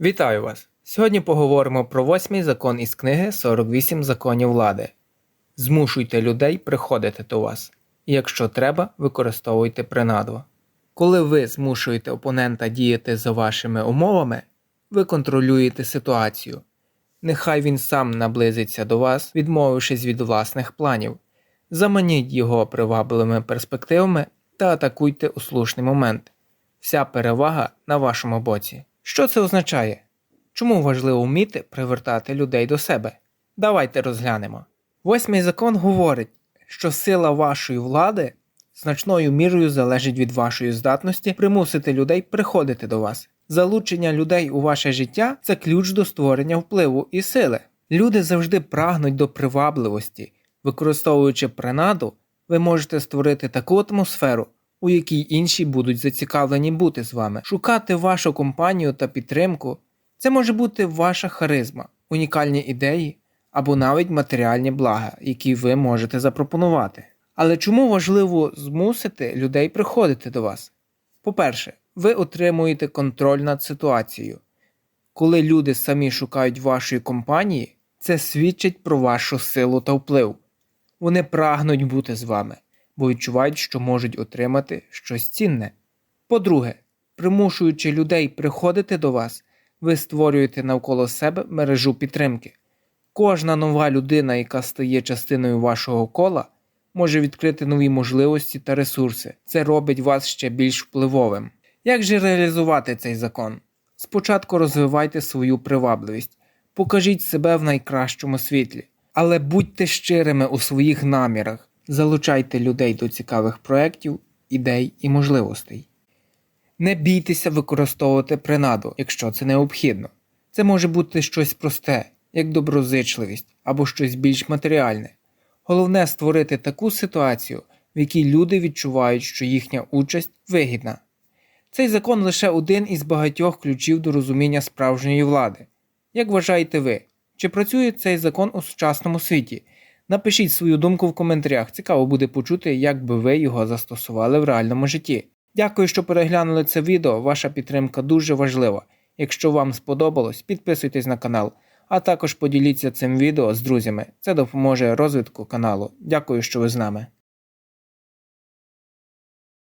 Вітаю вас! Сьогодні поговоримо про восьмий закон із книги 48 законів влади. Змушуйте людей приходити до вас, і якщо треба, використовуйте принаду. Коли ви змушуєте опонента діяти за вашими умовами, ви контролюєте ситуацію. Нехай він сам наблизиться до вас, відмовившись від власних планів. Заманіть його привабливими перспективами та атакуйте у слушний момент. Вся перевага на вашому боці. Що це означає? Чому важливо вміти привертати людей до себе? Давайте розглянемо. Восьмий закон говорить, що сила вашої влади значною мірою залежить від вашої здатності примусити людей приходити до вас. Залучення людей у ваше життя це ключ до створення впливу і сили. Люди завжди прагнуть до привабливості. Використовуючи принаду, ви можете створити таку атмосферу, у якій інші будуть зацікавлені бути з вами. Шукати вашу компанію та підтримку це може бути ваша харизма, унікальні ідеї або навіть матеріальні блага, які ви можете запропонувати. Але чому важливо змусити людей приходити до вас? По-перше, ви отримуєте контроль над ситуацією. Коли люди самі шукають вашої компанії, це свідчить про вашу силу та вплив. Вони прагнуть бути з вами, бо відчувають, що можуть отримати щось цінне. По-друге, примушуючи людей приходити до вас, ви створюєте навколо себе мережу підтримки. Кожна нова людина, яка стає частиною вашого кола, може відкрити нові можливості та ресурси. Це робить вас ще більш впливовим. Як же реалізувати цей закон? Спочатку розвивайте свою привабливість, покажіть себе в найкращому світлі, але будьте щирими у своїх намірах, залучайте людей до цікавих проєктів, ідей і можливостей. Не бійтеся використовувати принаду, якщо це необхідно. Це може бути щось просте, як доброзичливість або щось більш матеріальне. Головне створити таку ситуацію, в якій люди відчувають, що їхня участь вигідна. Цей закон лише один із багатьох ключів до розуміння справжньої влади. Як вважаєте ви, чи працює цей закон у сучасному світі? Напишіть свою думку в коментарях, цікаво буде почути, як би ви його застосували в реальному житті. Дякую, що переглянули це відео, ваша підтримка дуже важлива. Якщо вам сподобалось, підписуйтесь на канал, а також поділіться цим відео з друзями. Це допоможе розвитку каналу. Дякую, що ви з нами.